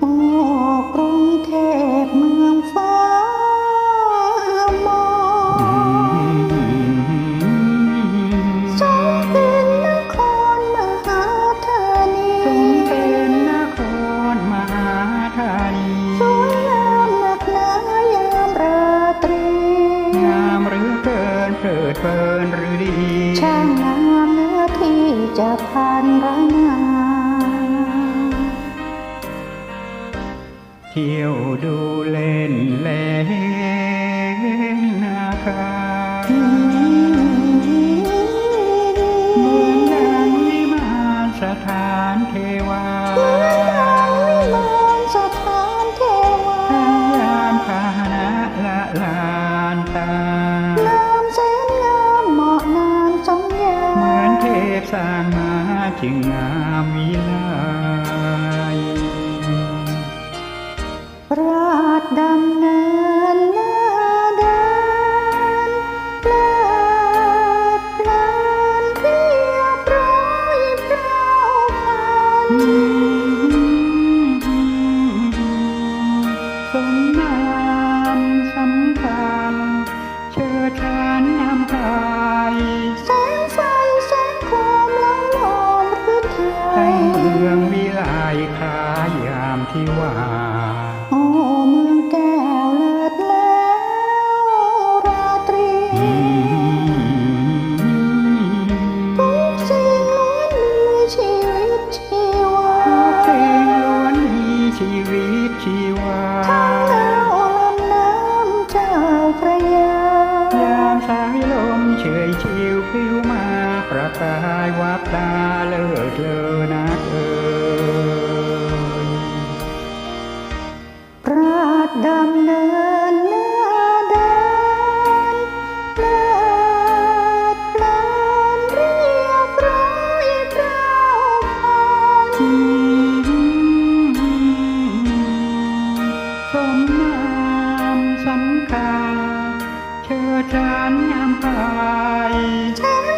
โอ้กรุงเทพเมืองฟ้ามองทรงเป็นนครมหาธานีทรงเป็นนครมหาธานีสวยงามหนักหนายามราตรีงามหรือเกินเพลิดเพลินหรือดี ช่างงามเนื้อที่จะผ่านร้าน เที่ยวดูเล่นเล่นนาคาเหมือนดังวิมานสถานเทวาสถานเทวาพยานพา สมนามสำคัญเชิดชานนำพายแสงไฟแสงความล้อมล้อมหรือไทยให้เมืองวิไลคล้ายามที่ว่า ประกายวับตาเลิศเลอนักเอ่ยราดำเนินหน้าดานเลิศเพลินเรียบร้อยเปล่าพันสมนามสำคัญเชิดชานงามพายแสงไฟ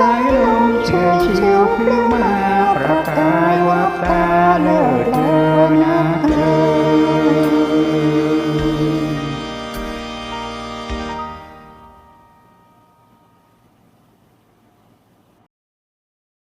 ยามส